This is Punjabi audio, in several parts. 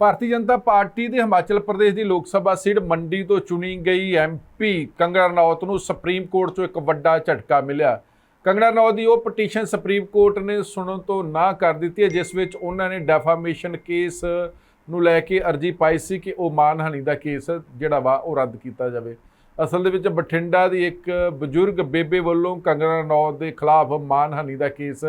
ਭਾਰਤੀ ਜਨਤਾ ਪਾਰਟੀ ਦੇ ਹਿਮਾਚਲ ਪ੍ਰਦੇਸ਼ ਦੀ ਲੋਕ ਸਭਾ ਸੀਟ ਮੰਡੀ ਤੋਂ ਚੁਣੀ ਗਈ ਐਮਪੀ ਕੰਗਣਾ ਰਣੌਤ ਨੂੰ ਸੁਪਰੀਮ ਕੋਰਟ 'ਚੋਂ ਇੱਕ ਵੱਡਾ ਝਟਕਾ ਮਿਲਿਆ। ਕੰਗਣਾ ਰਣੌਤ ਦੀ ਉਹ ਪਟੀਸ਼ਨ ਸੁਪਰੀਮ ਕੋਰਟ ਨੇ ਸੁਣਨ ਤੋਂ ਨਾ ਕਰ ਦਿੱਤੀ ਹੈ, ਜਿਸ ਵਿੱਚ ਉਹਨਾਂ ਨੇ ਡੈਫਾਮੇਸ਼ਨ ਕੇਸ ਨੂੰ ਲੈ ਕੇ ਅਰਜੀ ਪਾਈ ਸੀ ਕਿ ਉਹ ਮਾਨਹਾਨੀ ਦਾ ਕੇਸ ਜਿਹੜਾ ਵਾ ਉਹ ਰੱਦ ਕੀਤਾ ਜਾਵੇ। ਅਸਲ ਦੇ ਵਿੱਚ ਬਠਿੰਡਾ ਦੀ ਇੱਕ ਬਜ਼ੁਰਗ ਬੇਬੇ ਵੱਲੋਂ ਕੰਗਣਾ ਰਣੌਤ ਦੇ ਖਿਲਾਫ ਮਾਨਹਾਨੀ ਦਾ ਕੇਸ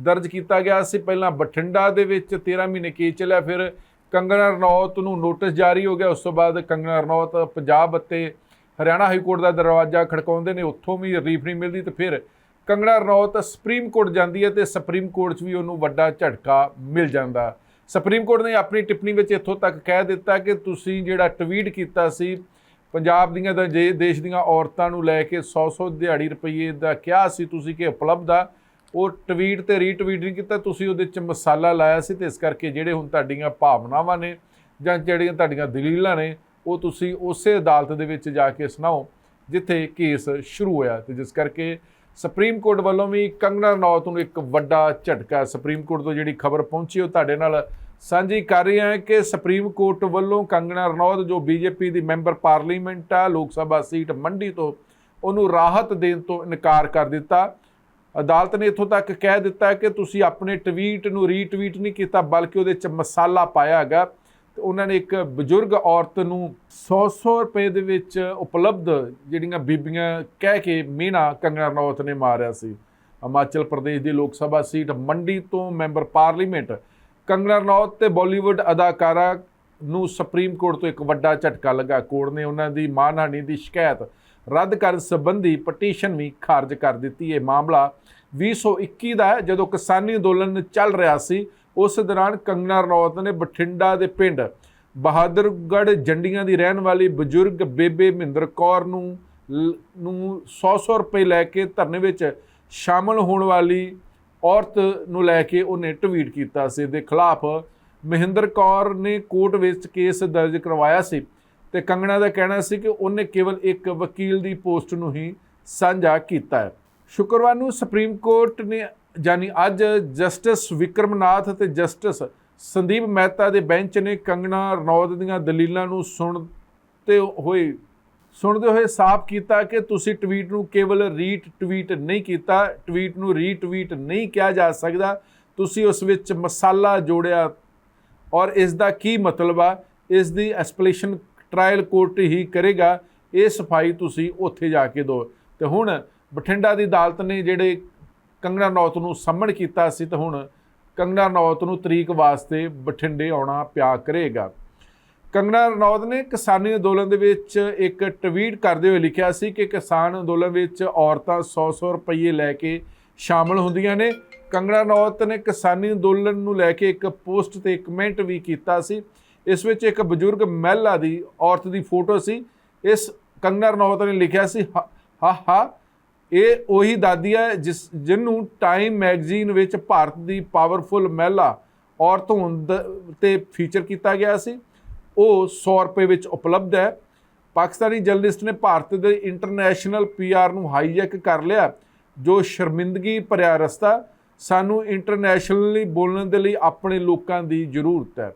ਦਰਜ ਕੀਤਾ ਗਿਆ ਸੀ। ਪਹਿਲਾਂ ਬਠਿੰਡਾ ਦੇ ਵਿੱਚ 13 ਮਹੀਨੇ ਕੇਸ ਚੱਲਿਆ, ਫਿਰ ਕੰਗਣਾ ਰਣੌਤ ਨੂੰ ਨੋਟਿਸ ਜਾਰੀ ਹੋ ਗਿਆ। ਉਸ ਤੋਂ ਬਾਅਦ ਕੰਗਣਾ ਰਣੌਤ ਪੰਜਾਬ ਅਤੇ ਹਰਿਆਣਾ ਹਾਈ ਕੋਰਟ ਦਾ ਦਰਵਾਜ਼ਾ ਖੜਕਾਉਂਦੇ ਨੇ। ਉੱਥੋਂ ਵੀ ਰਿਲੀਫ ਨਹੀਂ ਮਿਲਦੀ ਤੇ ਫਿਰ ਕੰਗਣਾ ਰਣੌਤ ਸੁਪਰੀਮ ਕੋਰਟ ਜਾਂਦੀ ਹੈ ਤੇ ਸੁਪਰੀਮ ਕੋਰਟ 'ਚ ਵੀ ਉਹਨੂੰ ਵੱਡਾ ਝਟਕਾ ਮਿਲ ਜਾਂਦਾ। ਸੁਪਰੀਮ ਕੋਰਟ ਨੇ ਆਪਣੀ ਟਿੱਪਣੀ ਵਿੱਚ ਇੱਥੋਂ ਤੱਕ ਕਹਿ ਦਿੱਤਾ ਕਿ ਤੁਸੀਂ ਜਿਹੜਾ ਟਵੀਟ ਕੀਤਾ ਸੀ, ਪੰਜਾਬ ਦੀਆਂ ਤਾਂ ਜੇ ਦੇਸ਼ ਦੀਆਂ ਔਰਤਾਂ ਨੂੰ ਲੈ ਕੇ 100-100 ਦਿਹਾੜੀ ਰੁਪਏ ਦਾ ਕਿਹਾ ਸੀ ਤੁਸੀਂ ਕਿ ਉਪਲਬਧ ਆ। ਉਹ ਟਵੀਟ ਤੇ ਰੀਟਵੀਟ ਨਹੀਂ ਕੀਤਾ, ਤੁਸੀਂ ਉਹਦੇ ਚ ਮਸਾਲਾ ਲਾਇਆ ਸੀ ਤੇ ਇਸ ਕਰਕੇ ਜਿਹੜੇ ਹੁਣ ਤੁਹਾਡੀਆਂ ਭਾਵਨਾਵਾਂ ਨੇ ਜਾਂ ਜਿਹੜੀਆਂ ਤੁਹਾਡੀਆਂ ਦਲੀਲਾਂ ਨੇ, ਉਹ ਤੁਸੀਂ ਉਸੇ ਅਦਾਲਤ ਦੇ ਵਿੱਚ ਜਾ ਕੇ ਸੁਣਾਓ, ਜਿੱਥੇ ਕੇਸ ਸ਼ੁਰੂ ਹੋਇਆ ਤੇ ਜਿਸ ਕਰਕੇ ਸੁਪਰੀਮ ਕੋਰਟ ਵੱਲੋਂ ਵੀ ਕੰਗਨਾ ਰਣੌਤ ਨੂੰ ਇੱਕ ਵੱਡਾ ਝਟਕਾ ਸੁਪਰੀਮ ਕੋਰਟ ਤੋਂ ਜਿਹੜੀ ਖਬਰ ਪਹੁੰਚੀ, ਉਹ ਤੁਹਾਡੇ ਨਾਲ ਸਾਂਝੀ ਕਰ ਰਹੇ ਹਾਂ ਕਿ ਸੁਪਰੀਮ ਕੋਰਟ ਵੱਲੋਂ ਕੰਗਨਾ ਰਣੌਤ, ਜੋ ਬੀਜੇਪੀ ਦੀ ਮੈਂਬਰ ਪਾਰਲੀਮੈਂਟ ਆ, ਲੋਕ ਸਭਾ ਸੀਟ ਮੰਡੀ ਤੋਂ, ਉਹਨੂੰ ਰਾਹਤ ਦੇਣ ਤੋਂ ਇਨਕਾਰ ਕਰ ਦਿੱਤਾ। ਅਦਾਲਤ ਨੇ ਇੱਥੋਂ ਤੱਕ ਕਹਿ ਦਿੱਤਾ ਕਿ ਤੁਸੀਂ ਆਪਣੇ ਟਵੀਟ ਨੂੰ ਰੀਟਵੀਟ ਨਹੀਂ ਕੀਤਾ, ਬਲਕਿ ਉਹਦੇ ਚ ਮਸਾਲਾ ਪਾਇਆ ਹੈਗਾ। ਤੇ ਉਹਨਾਂ ਨੇ ਇੱਕ ਬਜ਼ੁਰਗ ਔਰਤ ਨੂੰ 100-100 ਰੁਪਏ ਦੇ ਵਿੱਚ ਉਪਲਬਧ ਜਿਹੜੀਆਂ ਬੀਬੀਆਂ ਕਹਿ ਕੇ ਮੀਨਾ ਕੰਗਣਾ ਰਣੌਤ ਨੇ ਮਾਰਿਆ ਸੀ। ਹਿਮਾਚਲ ਪ੍ਰਦੇਸ਼ ਦੀ ਲੋਕ ਸਭਾ ਸੀਟ ਮੰਡੀ ਤੋਂ ਮੈਂਬਰ ਪਾਰਲੀਮੈਂਟ। ਕੰਗਣਾ ਰਣੌਤ ਤੇ ਬਾਲੀਵੁੱਡ ਅਦਾਕਾਰਾ ਨੂੰ ਸੁਪਰੀਮ ਕੋਰਟ ਤੋਂ ਇੱਕ ਵੱਡਾ ਝਟਕਾ ਲੱਗਾ। ਕੋਰਟ ਨੇ ਉਹਨਾਂ ਦੀ ਮਾਨਹਾਨੀ ਦੀ ਸ਼ਿਕਾਇਤ ਰੱਦ ਕਰਨ ਸੰਬੰਧੀ ਪਟੀਸ਼ਨ ਵੀ ਖਾਰਜ ਕਰ ਦਿੱਤੀ। ਇਹ ਮਾਮਲਾ 2021 ਦਾ ਹੈ। ਜਦੋਂ ਕਿਸਾਨੀ ਅੰਦੋਲਨ ਚੱਲ ਰਿਹਾ ਸੀ, ਉਸ ਦੌਰਾਨ ਕੰਗਨਾ ਰਣੌਤ ਨੇ ਬਠਿੰਡਾ ਦੇ ਪਿੰਡ ਬਹਾਦਰਗੜ੍ਹ ਜੰਡੀਆਂ ਦੀ ਰਹਿਣ ਵਾਲੀ ਬਜ਼ੁਰਗ ਬੇਬੇ ਮਹਿੰਦਰ ਕੌਰ ਨੂੰ ਲ- ਨੂੰ 100-100 ਰੁਪਏ ਲੈ ਕੇ ਧਰਨੇ ਵਿੱਚ ਸ਼ਾਮਲ ਹੋਣ ਵਾਲੀ ਔਰਤ ਨੂੰ ਲੈ ਕੇ ਉਹਨੇ ਟਵੀਟ ਕੀਤਾ ਸੀ। ਦੇ ਖਿਲਾਫ ਮਹਿੰਦਰ ਕੌਰ ਨੇ ਕੋਰਟ ਵਿੱਚ ਕੇਸ ਦਰਜ ਕਰਵਾਇਆ ਸੀ। ਤੇ ਕੰਗਣਾ ਦਾ ਕਹਿਣਾ ਸੀ ਕਿ ਉਹਨੇ ਕੇਵਲ ਇੱਕ ਵਕੀਲ ਦੀ ਪੋਸਟ ਨੂੰ ਹੀ ਸਾਂਝਾ ਕੀਤਾ ਹੈ। ਸ਼ੁੱਕਰਵਾਰ ਨੂੰ ਸੁਪਰੀਮ ਕੋਰਟ ਨੇ ਜਾਨੀ ਅੱਜ ਜਸਟਿਸ ਵਿਕਰਮਨਾਥ ਅਤੇ ਜਸਟਿਸ ਸੰਦੀਪ ਮਹਿਤਾ ਦੇ ਬੈਂਚ ਨੇ ਕੰਗਣਾ ਰਣੌਤ ਦੀਆਂ ਦਲੀਲਾਂ ਨੂੰ ਸੁਣਦੇ ਹੋਏ ਸੁਣਦੇ ਹੋਏ ਸਾਫ਼ ਕੀਤਾ ਕਿ ਤੁਸੀਂ ਟਵੀਟ ਨੂੰ ਕੇਵਲ ਰੀਟ ਟਵੀਟ ਨਹੀਂ ਕੀਤਾ, ਟਵੀਟ ਨੂੰ ਰੀਟਵੀਟ ਨਹੀਂ ਕਿਹਾ ਜਾ ਸਕਦਾ। ਤੁਸੀਂ ਉਸ ਵਿੱਚ ਮਸਾਲਾ ਜੋੜਿਆ ਔਰ ਇਸ ਦਾ ਕੀ ਮਤਲਬ ਆ? ਇਸ ਦੀ ਐਕਸਪਲੇਸ਼ਨ ਟ੍ਰਾਇਲ ਕੋਰਟ ਹੀ ਕਰੇਗਾ, ਇਹ ਸਫ਼ਾਈ ਤੁਸੀਂ ਉੱਥੇ ਜਾ ਕੇ ਦਿਓ। ਤੇ ਹੁਣ ਬਠਿੰਡਾ ਦੀ ਅਦਾਲਤ ਨੇ ਜਿਹੜੇ ਕੰਗਣਾ ਨੌਤ ਨੂੰ ਸੰਮਣ ਕੀਤਾ ਸੀ, ਤੇ ਹੁਣ ਕੰਗਣਾ ਨੌਤ ਨੂੰ ਤਰੀਕ ਵਾਸਤੇ ਬਠਿੰਡੇ ਆਉਣਾ ਪਿਆ ਕਰੇਗਾ। ਕੰਗਣਾ ਰਣੌਤ ਨੇ ਕਿਸਾਨੀ ਅੰਦੋਲਨ ਦੇ ਵਿੱਚ ਇੱਕ ਟਵੀਟ ਕਰਦੇ ਹੋਏ ਲਿਖਿਆ ਸੀ ਕਿ ਕਿਸਾਨ ਅੰਦੋਲਨ ਵਿੱਚ ਔਰਤਾਂ 100-100 ਰੁਪਏ ਲੈ ਕੇ ਸ਼ਾਮਲ ਹੁੰਦੀਆਂ ਨੇ। ਕੰਗਣਾ ਰਣੌਤ ਨੇ ਕਿਸਾਨੀ ਅੰਦੋਲਨ ਨੂੰ ਲੈ ਕੇ ਇੱਕ ਪੋਸਟ ਤੇ ਕਮੈਂਟ ਵੀ ਕੀਤਾ ਸੀ। ਇਸ ਵਿੱਚ ਇੱਕ ਬਜ਼ੁਰਗ ਮਹਿਲਾ ਦੀ ਔਰਤ ਦੀ ਫੋਟੋ ਸੀ। ਇਸ ਕੰਗਣਾ ਰਣੌਤ ਨੇ ਲਿਖਿਆ ਸੀ, ਹਾ ਹਾ ਹਾ, ਇਹ ਉਹੀ ਦਾਦੀ ਹੈ ਜਿਸ, ਜਿਹਨੂੰ ਟਾਈਮ ਮੈਗਜ਼ੀਨ ਵਿੱਚ ਭਾਰਤ ਦੀ ਪਾਵਰਫੁਲ ਮਹਿਲਾ ਔਰਤ ਹੋਣ ਦ- ਤੇ ਫੀਚਰ ਕੀਤਾ ਗਿਆ ਸੀ। ਉਹ 100 ਰੁਪਏ ਵਿੱਚ ਉਪਲਬਧ ਹੈ। ਪਾਕਿਸਤਾਨੀ ਜਰਨਲਿਸਟ ਨੇ ਭਾਰਤ ਦੇ ਇੰਟਰਨੈਸ਼ਨਲ ਪੀਆਰ ਨੂੰ ਹਾਈਜੈਕ ਕਰ ਲਿਆ, ਜੋ ਸ਼ਰਮਿੰਦਗੀ ਭਰਿਆ ਰਸਤਾ। ਸਾਨੂੰ ਇੰਟਰਨੈਸ਼ਨਲੀ ਬੋਲਣ ਦੇ ਲਈ ਆਪਣੇ ਲੋਕਾਂ ਦੀ ਜ਼ਰੂਰਤ ਹੈ।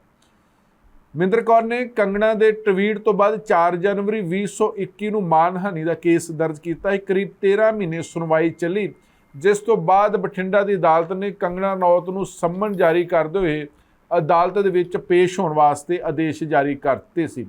ਮਿੰਦਰ ਕੌਰ ਨੇ ਕੰਗਣਾ ਦੇ ਟਵੀਟ ਤੋਂ ਬਾਅਦ 4 ਜਨਵਰੀ 2021 ਨੂੰ ਮਾਨਹਾਨੀ ਦਾ ਕੇਸ ਦਰਜ ਕੀਤਾ। ਹੈ ਕਰੀਬ 13 ਮਹੀਨੇ ਸੁਣਵਾਈ ਚੱਲੀ। ਜਿਸ ਤੋਂ ਬਾਅਦ ਬਠਿੰਡਾ ਦੀ ਅਦਾਲਤ ਨੇ ਕੰਗਣਾ ਨੌਤ ਨੂੰ ਸੰਮਨ ਜਾਰੀ ਕਰਦੇ ਹੋਏ ਅਦਾਲਤ ਦੇ ਵਿੱਚ ਪੇਸ਼ ਹੋਣ ਵਾਸਤੇ ਆਦੇਸ਼ ਜਾਰੀ ਕਰ ਦਿੱਤੇ ਸੀ।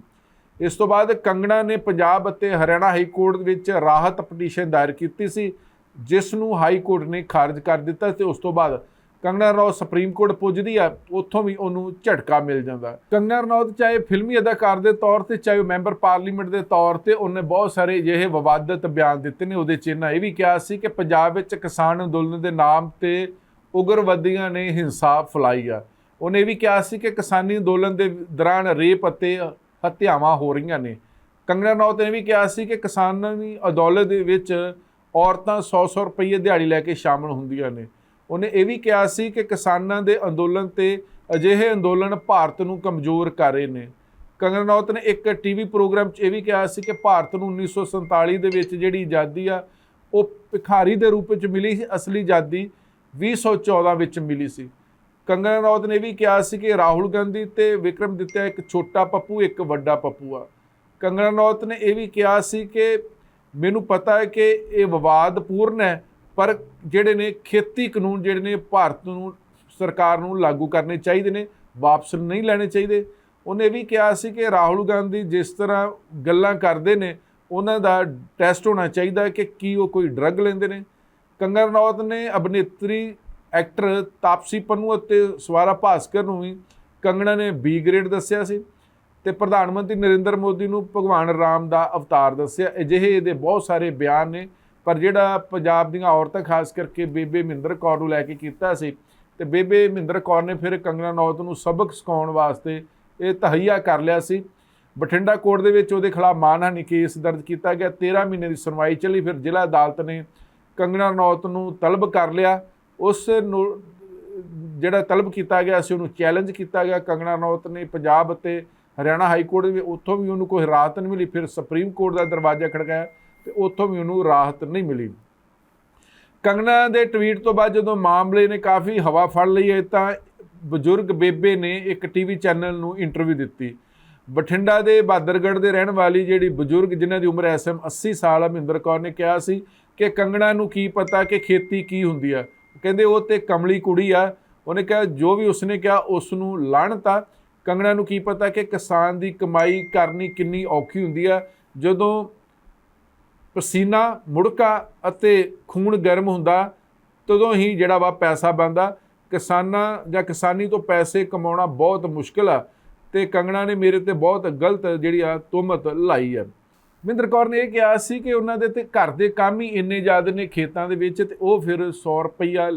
ਇਸ ਤੋਂ ਬਾਅਦ ਕੰਗਣਾ ਨੇ ਪੰਜਾਬ ਅਤੇ ਹਰਿਆਣਾ ਹਾਈ ਕੋਰਟ ਵਿੱਚ ਰਾਹਤ ਪਟੀਸ਼ਨ ਦਾਇਰ ਕੀਤੀ ਸੀ, ਜਿਸ ਨੂੰ ਹਾਈ ਕੋਰਟ ਨੇ ਖਾਰਜ ਕਰ ਦਿੱਤਾ ਤੇ ਉਸ ਤੋਂ ਬਾਅਦ ਕੰਗਣਾ ਰਣੌਤ ਸੁਪਰੀਮ ਕੋਰਟ ਪੁੱਜਦੀ ਆ, ਉੱਥੋਂ ਵੀ ਉਹਨੂੰ ਝਟਕਾ ਮਿਲ ਜਾਂਦਾ। ਕੰਗਣਾ ਰਣੌਤ ਚਾਹੇ ਫਿਲਮੀ ਅਦਾਕਾਰ ਦੇ ਤੌਰ ਤੇ, ਚਾਹੇ ਉਹ ਮੈਂਬਰ ਪਾਰਲੀਮੈਂਟ ਦੇ ਤੌਰ ਤੇ, ਉਹਨੇ ਬਹੁਤ ਸਾਰੇ ਅਜਿਹੇ ਵਿਵਾਦਤ ਬਿਆਨ ਦਿੱਤੇ ਨੇ, ਉਹਦੇ ਚ ਇਹਨਾਂ ਇਹ ਵੀ ਕਿਹਾ ਸੀ ਕਿ ਪੰਜਾਬ ਵਿੱਚ ਕਿਸਾਨ ਅੰਦੋਲਨ ਦੇ ਨਾਮ ਤੇ ਉਗਰਵਾਦੀਆਂ ਨੇ ਹਿੰਸਾ ਫੈਲਾਈ ਆ। ਉਹਨੇ ਇਹ ਵੀ ਕਿਹਾ ਸੀ ਕਿ ਕਿਸਾਨੀ ਅੰਦੋਲਨ ਦੇ ਦੌਰਾਨ ਰੇਪ ਅਤੇ ਹੱਤਿਆਵਾਂ ਹੋ ਰਹੀਆਂ ਨੇ। ਕੰਗਣਾ ਰਣੌਤ ਨੇ ਵੀ ਕਿਹਾ ਸੀ ਕਿ ਕਿਸਾਨਾਂ ਦੀ ਅਦਾਲਤ ਦੇ ਵਿੱਚ ਔਰਤਾਂ 100-100 ਰੁਪਏ ਦਿਹਾੜੀ ਲੈ ਕੇ ਸ਼ਾਮਲ ਹੁੰਦੀਆਂ ਨੇ। ਉਹਨੇ ਇਹ ਵੀ ਕਿਹਾ ਸੀ ਕਿ ਕਿਸਾਨਾਂ ਦੇ ਅੰਦੋਲਨ ਤੇ ਅਜਿਹੇ ਅੰਦੋਲਨ ਭਾਰਤ ਨੂੰ ਕਮਜ਼ੋਰ ਕਰ ਰਹੇ ਨੇ। ਕੰਗਨਾ ਰਣੌਤ ਨੇ ਇੱਕ ਟੀਵੀ ਪ੍ਰੋਗਰਾਮ 'ਚ ਇਹ ਵੀ ਕਿਹਾ ਸੀ ਕਿ ਭਾਰਤ ਨੂੰ 1947 ਦੇ ਵਿੱਚ ਜਿਹੜੀ ਆਜ਼ਾਦੀ ਆ, ਉਹ ਭਿਖਾਰੀ ਦੇ ਰੂਪ ਵਿੱਚ ਮਿਲੀ ਸੀ, ਅਸਲੀ ਆਜ਼ਾਦੀ 2014 ਵਿੱਚ ਮਿਲੀ ਸੀ। ਕੰਗਨਾ ਰਣੌਤ ਨੇ ਇਹ ਵੀ ਕਿਹਾ ਸੀ ਕਿ ਰਾਹੁਲ ਗਾਂਧੀ ਤੇ ਵਿਕਰਮਦਿੱਤਿਆ ਇੱਕ ਛੋਟਾ ਪੱਪੂ, ਇੱਕ ਵੱਡਾ ਪੱਪੂ ਆ। ਕੰਗਨਾ ਰੌਤ ਨੇ ਇਹ ਵੀ ਕਿਹਾ ਸੀ ਕਿ ਮੈਨੂੰ ਪਤਾ ਹੈ ਕਿ ਇਹ ਵਿਵਾਦਪੂਰਨ ਹੈ ਪਰ ਜਿਹੜੇ ਨੇ ਖੇਤੀ ਕਾਨੂੰਨ ਜਿਹੜੇ ਨੇ ਭਾਰਤ ਨੂੰ, ਸਰਕਾਰ ਨੂੰ ਲਾਗੂ ਕਰਨੇ ਚਾਹੀਦੇ ਨੇ, ਵਾਪਸ ਨਹੀਂ ਲੈਣੇ ਚਾਹੀਦੇ। ਉਹਨੇ ਇਹ ਵੀ ਕਿਹਾ ਸੀ ਕਿ ਰਾਹੁਲ ਗਾਂਧੀ ਜਿਸ ਤਰ੍ਹਾਂ ਗੱਲਾਂ ਕਰਦੇ ਨੇ, ਉਹਨਾਂ ਦਾ ਟੈਸਟ ਹੋਣਾ ਚਾਹੀਦਾ ਕਿ ਕੀ ਉਹ ਕੋਈ ਡਰੱਗ ਲੈਂਦੇ ਨੇ। ਕੰਗਨਾ ਰਣੌਤ ਨੇ ਅਭਿਨੇਤਰੀ ਐਕਟਰ ਤਾਪਸੀ ਪੰਨੂ ਅਤੇ ਸਵਾਰਾ ਭਾਸਕਰ ਨੂੰ ਵੀ ਕੰਗਣਾ ਨੇ ਬੀ ਗ੍ਰੇਡ ਦੱਸਿਆ ਸੀ ਤੇ ਪ੍ਰਧਾਨ ਮੰਤਰੀ ਨਰਿੰਦਰ ਮੋਦੀ ਨੂੰ ਭਗਵਾਨ ਰਾਮ ਦਾ ਅਵਤਾਰ ਦੱਸਿਆ। ਅਜਿਹੇ ਇਹਦੇ ਬਹੁਤ ਸਾਰੇ ਬਿਆਨ ਨੇ। ਪਰ ਜਿਹੜਾ ਪੰਜਾਬ ਦੀਆਂ ਔਰਤਾਂ, ਖਾਸ ਕਰਕੇ ਬੇਬੇ ਮਹਿੰਦਰ ਕੌਰ ਨੂੰ ਲੈ ਕੇ ਕੀਤਾ ਸੀ, ਤੇ ਬੇਬੇ ਮਹਿੰਦਰ ਕੌਰ ਨੇ ਫਿਰ ਕੰਗਨਾ ਨੌਤ ਨੂੰ ਸਬਕ ਸਿਖਾਉਣ ਵਾਸਤੇ ਇਹ ਤਹਈਆ ਕਰ ਲਿਆ ਸੀ। ਬਠਿੰਡਾ ਕੋਰਟ ਦੇ ਵਿੱਚ ਉਹਦੇ ਖਿਲਾਫ ਮਾਨਹਾਨੀ ਕੇਸ ਦਰਜ ਕੀਤਾ ਗਿਆ। 13 ਮਹੀਨੇ ਦੀ ਸੁਣਵਾਈ ਚੱਲੀ, ਫਿਰ ਜ਼ਿਲ੍ਹਾ ਅਦਾਲਤ ਨੇ ਕੰਗਨਾ ਰਣੌਤ ਨੂੰ ਤਲਬ ਕਰ ਲਿਆ। ਉਸ ਨੂੰ ਜਿਹੜਾ ਤਲਬ ਕੀਤਾ ਗਿਆ ਸੀ, ਉਹਨੂੰ ਚੈਲੰਜ ਕੀਤਾ ਗਿਆ। ਕੰਗਨਾ ਨੌਤ ਨੇ ਪੰਜਾਬ ਅਤੇ ਹਰਿਆਣਾ ਹਾਈ ਕੋਰਟ ਦੇ ਉੱਥੋਂ ਵੀ ਉਹਨੂੰ ਕੋਈ ਰਾਹਤ ਨਹੀਂ ਮਿਲੀ। ਫਿਰ ਸੁਪਰੀਮ ਕੋਰਟ ਦਾ ਦਰਵਾਜ਼ਾ ਖੜਕਾਇਆ। ਤੇ ਉੱਥੋਂ ਵੀ ਉਹਨੂੰ ਰਾਹਤ ਨਹੀਂ ਮਿਲੀ। ਕੰਗਨਾ ਦੇ ਟਵੀਟ ਤੋਂ ਬਾਅਦ ਜਦੋਂ ਮਾਮਲੇ ਨੇ ਕਾਫੀ ਹਵਾ ਫੜ ਲਈ ਹੈ, ਤਾਂ ਬਜ਼ੁਰਗ ਬੇਬੇ ਨੇ ਇੱਕ ਟੀਵੀ ਚੈਨਲ ਨੂੰ ਇੰਟਰਵਿਊ ਦਿੱਤੀ। ਬਠਿੰਡਾ ਦੇ ਬਾਦਰਗੜ੍ਹ ਦੇ ਰਹਿਣ ਵਾਲੀ ਜਿਹੜੀ ਬਜ਼ੁਰਗ ਜਿਨ੍ਹਾਂ ਦੀ ਉਮਰ ਐਸਐਮ 80 ਸਾਲ ਆ ਕੌਰ ਨੇ ਕਿਹਾ ਸੀ ਕਿ ਕੰਗਣਾ ਨੂੰ ਕੀ ਪਤਾ ਕਿ ਖੇਤੀ ਕੀ ਹੁੰਦੀ ਆ। ਕਹਿੰਦੇ ਉਹ ਤੇ ਕਮਲੀ ਕੁੜੀ ਆ। ਉਹਨੇ ਕਿਹਾ, ਜੋ ਵੀ ਉਸਨੇ ਕਿਹਾ ਉਸ ਨੂੰ ਲਾਹਣਤਾ ਕੰਗਣਾ ਨੂੰ ਕੀ ਪਤਾ ਕਿ ਕਿਸਾਨ ਦੀ ਕਮਾਈ ਕਰਨੀ ਕਿੰਨੀ ਔਖੀ ਹੁੰਦੀ ਆ। ਜਦੋਂ ਪਸੀਨਾ, ਮੁੜਕਾ ਅਤੇ ਖੂਨ ਗਰਮ ਹੁੰਦਾ, ਤਦੋਂ ਹੀ ਜਿਹੜਾ ਵਾ ਪੈਸਾ ਬਣਦਾ। ਕਿਸਾਨਾਂ ਜਾਂ ਕਿਸਾਨੀ ਤੋਂ ਪੈਸੇ ਕਮਾਉਣਾ ਬਹੁਤ ਮੁਸ਼ਕਲ ਆ ਤੇ ਕੰਗਣਾ ਨੇ ਮੇਰੇ ਤੇ ਬਹੁਤ ਗਲਤ ਜਿਹੜੀ ਆ ਤੁਹਮਤ ਲਾਈ ਆ। ਮਹਿੰਦਰ ਕੌਰ ਨੇ ਇਹ ਕਿਹਾ ਸੀ ਕਿ ਉਹਨਾਂ ਦੇ ਤੇ ਘਰ ਦੇ ਕੰਮ ਹੀ ਇੰਨੇ ਜ਼ਿਆਦਾ ਨੇ ਖੇਤਾਂ ਦੇ ਵਿੱਚ ਤੇ ਉਹ ਫਿਰ 100 ਰੁਪਈਆ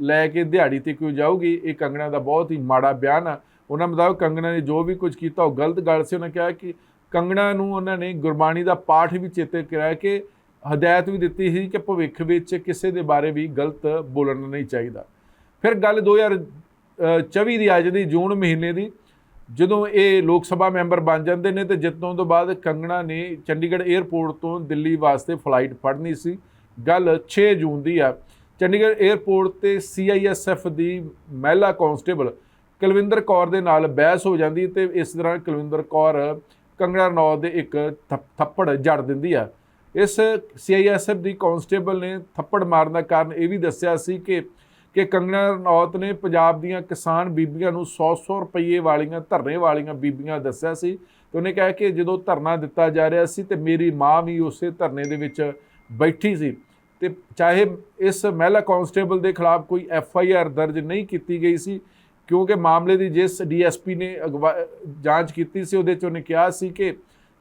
ਲੈ ਕੇ ਦਿਹਾੜੀ ਤੇ ਕਿਉਂ ਜਾਊਗੀ? ਇਹ ਕੰਗਣਾ ਦਾ ਬਹੁਤ ਹੀ ਮਾੜਾ ਬਿਆਨ ਆ। ਉਹਨਾਂ ਮੁਤਾਬਕ ਕੰਗਣਾ ਨੇ ਜੋ ਵੀ ਕੁਝ ਕੀਤਾ ਉਹ ਗਲਤ ਗੱਲ ਸੀ। ਉਹਨਾਂ ਕਿਹਾ ਕਿ ਕੰਗਣਾ ਨੂੰ ਉਹਨਾਂ ਨੇ ਗੁਰਬਾਣੀ ਦਾ ਪਾਠ ਵੀ ਚੇਤੇ ਕਰਾਇਆ ਕਿ ਹਦਾਇਤ ਵੀ ਦਿੱਤੀ ਸੀ ਕਿ ਭਵਿੱਖ ਵਿੱਚ ਕਿਸੇ ਦੇ ਬਾਰੇ ਵੀ ਗਲਤ ਬੋਲਣਾ ਨਹੀਂ ਚਾਹੀਦਾ। ਫਿਰ ਗੱਲ 2024 ਦੀ ਆ ਜਾਂਦੀ ਜੂਨ ਮਹੀਨੇ ਦੀ। ਜਦੋਂ ਇਹ ਲੋਕ ਸਭਾ ਮੈਂਬਰ ਬਣ ਜਾਂਦੇ ਨੇ ਤੇ ਜਿੱਤੋਂ ਤੋਂ ਬਾਅਦ ਕੰਗਣਾ ਨੇ ਚੰਡੀਗੜ੍ਹ 에ਅਰਪੋਰਟ ਤੋਂ ਦਿੱਲੀ ਵਾਸਤੇ ਫਲਾਈਟ ਫੜਨੀ ਸੀ। ਗੱਲ 6 ਜੂਨ ਦੀ ਆ। ਚੰਡੀਗੜ੍ਹ 에ਅਰਪੋਰਟ ਤੇ ਸੀਆਈਐਸਐਫ ਦੀ ਮਹਿਲਾ ਕਾਂਸਟੇਬਲ ਕੁਲਵਿੰਦਰ ਕੌਰ ਦੇ ਨਾਲ ਬਹਿਸ ਹੋ ਜਾਂਦੀ ਤੇ ਇਸ ਤਰ੍ਹਾਂ ਕੁਲਵਿੰਦਰ ਕੌਰ ਕੰਗਣਾ ਰਣੌਤ ਦੇ ਇੱਕ ਥੱਪ- ਥੱਪੜ ਜੜ ਦਿੰਦੀ ਆ। ਇਸ ਸੀਆਈਐਸਐਫ ਦੀ ਕਾਂਸਟੇਬਲ ਨੇ ਥੱਪੜ ਮਾਰਨ ਦਾ ਕਾਰਨ ਇਹ ਵੀ ਦੱਸਿਆ ਸੀ ਕਿ ਕਿ ਕੰਗਣਾ ਰਣੌਤ ਨੇ ਪੰਜਾਬ ਦੀਆਂ ਕਿਸਾਨ ਬੀਬੀਆਂ ਨੂੰ 100-100 ਰੁਪਏ ਵਾਲੀਆਂ, ਧਰਨੇ ਵਾਲੀਆਂ ਬੀਬੀਆਂ ਦੱਸਿਆ ਸੀ ਤੇ ਉਹਨੇ ਕਿਹਾ ਕਿ ਜਦੋਂ ਧਰਨਾ ਦਿੱਤਾ ਜਾ ਰਿਹਾ ਸੀ ਤੇ ਮੇਰੀ ਮਾਂ ਵੀ ਉਸੇ ਧਰਨੇ ਦੇ ਵਿੱਚ ਬੈਠੀ ਸੀ। ਤੇ ਚਾਹੇ ਇਸ ਮਹਿਲਾ ਕਾਂਸਟੇਬਲ ਦੇ ਖਿਲਾਫ ਕੋਈ ਐਫ ਆਈ ਆਰ ਦਰਜ ਨਹੀਂ ਕੀਤੀ ਗਈ ਸੀ ਕਿਉਂਕਿ ਮਾਮਲੇ ਦੀ ਜਿਸ ਡੀਐਸਪੀ ਨੇ ਅਗਵਾ- ਜਾਂਚ ਕੀਤੀ ਸੀ, ਉਹਦੇ ਚ ਉਹਨੇ ਕਿਹਾ ਸੀ ਕਿ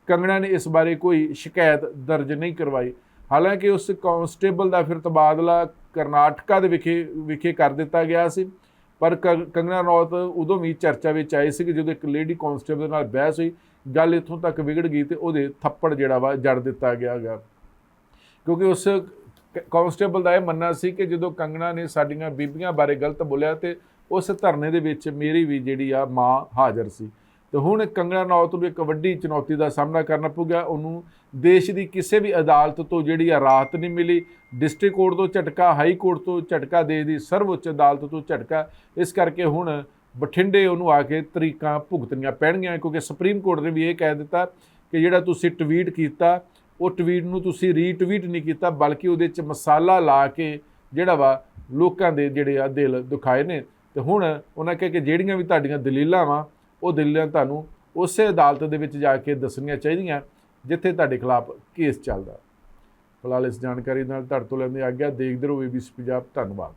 ਕੰਗਣਾ ਨੇ ਇਸ ਬਾਰੇ ਕੋਈ ਸ਼ਿਕਾਇਤ ਦਰਜ ਨਹੀਂ ਕਰਵਾਈ। ਹਾਲਾਂਕਿ ਉਸ ਕਾਂਸਟੇਬਲ ਦਾ ਫਿਰ ਤਬਾਦਲਾ ਕਰਨਾਟਕਾ ਦੇ ਵਿਖੇ ਵਿਖੇ ਕਰ ਦਿੱਤਾ ਗਿਆ ਸੀ, ਪਰ ਕੰਗਣਾ ਰੌਤ ਉਦੋਂ ਵੀ ਚਰਚਾ ਵਿੱਚ ਆਈ ਸੀ ਕਿ ਜਦੋਂ ਇੱਕ ਲੇਡੀ ਕਾਂਸਟੇਬਲ ਨਾਲ ਬਹਿਸ ਹੋਈ, ਗੱਲ ਇੱਥੋਂ ਤੱਕ ਵਿਗੜ ਗਈ ਤੇ ਉਹਦੇ ਥੱਪੜ ਜਿਹੜਾ ਵਾ ਜੜ ਦਿੱਤਾ ਗਿਆ ਗਾ। ਕਿਉਂਕਿ ਉਸ ਕ- ਕਾਂਸਟੇਬਲ ਦਾ ਇਹ ਮੰਨਣਾ ਸੀ ਕਿ ਜਦੋਂ ਕੰਗਣਾ ਨੇ ਸਾਡੀਆਂ ਬੀਬੀਆਂ ਬਾਰੇ ਗਲਤ ਬੋਲਿਆ ਤੇ ਉਸ ਧਰਨੇ ਦੇ ਵਿੱਚ ਮੇਰੀ ਵੀ ਜਿਹੜੀ ਆ ਮਾਂ ਹਾਜ਼ਰ ਸੀ। ਤੇ ਹੁਣ ਕੰਗਣਾ ਨੌਤ ਨੂੰ ਇੱਕ ਵੱਡੀ ਚੁਣੌਤੀ ਦਾ ਸਾਹਮਣਾ ਕਰਨਾ ਪਊਗਾ। ਉਹਨੂੰ ਦੇਸ਼ ਦੀ ਕਿਸੇ ਵੀ ਅਦਾਲਤ ਤੋਂ ਜਿਹੜੀ ਆ ਰਾਹਤ ਨਹੀਂ ਮਿਲੀ। ਡਿਸਟ੍ਰਿਕਟ ਕੋਰਟ ਤੋਂ ਝਟਕਾ, ਹਾਈ ਕੋਰਟ ਤੋਂ ਝਟਕਾ ਦੇ ਦੀ ਸਰਵਉੱਚ ਅਦਾਲਤ ਤੋਂ ਝਟਕਾ। ਇਸ ਕਰਕੇ ਹੁਣ ਬਠਿੰਡੇ ਉਹਨੂੰ ਆ ਕੇ ਤਰੀਕਾਂ ਭੁਗਤਣੀਆਂ ਪੈਣਗੀਆਂ, ਕਿਉਂਕਿ ਸੁਪਰੀਮ ਕੋਰਟ ਨੇ ਵੀ ਇਹ ਕਹਿ ਦਿੱਤਾ ਕਿ ਜਿਹੜਾ ਤੁਸੀਂ ਟਵੀਟ ਕੀਤਾ, ਉਹ ਟਵੀਟ ਨੂੰ ਤੁਸੀਂ ਰੀਟਵੀਟ ਨਹੀਂ ਕੀਤਾ, ਬਲਕਿ ਉਹਦੇ 'ਚ ਮਸਾਲਾ ਲਾ ਕੇ ਜਿਹੜਾ ਵਾ ਲੋਕਾਂ ਦੇ ਜਿਹੜੇ ਆ ਦਿਲ ਦੁਖਾਏ ਨੇ। ਤੇ ਹੁਣ ਉਹਨਾਂ ਕਹੇ ਕਿ ਜਿਹੜੀਆਂ ਵੀ ਤੁਹਾਡੀਆਂ ਦਲੀਲਾਂ ਵਾ, ਉਹ ਦਲੀਲਾਂ ਤੁਹਾਨੂੰ ਉਸੇ ਅਦਾਲਤ ਦੇ ਵਿੱਚ ਜਾ ਕੇ ਦੱਸਣੀਆਂ ਚਾਹੀਦੀਆਂ, ਜਿੱਥੇ ਤੁਹਾਡੇ ਖਿਲਾਫ ਕੇਸ ਚੱਲਦਾ। ਫਿਲਹਾਲ ਇਸ ਜਾਣਕਾਰੀ ਨਾਲ ਤੁਹਾਡੇ ਤੋਂ ਲੈਂਦੇ ਆਗਿਆ, ਦੇਖਦੇ ਰਹੋ ਏਬੀਸੀ ਪੰਜਾਬ, ਧੰਨਵਾਦ।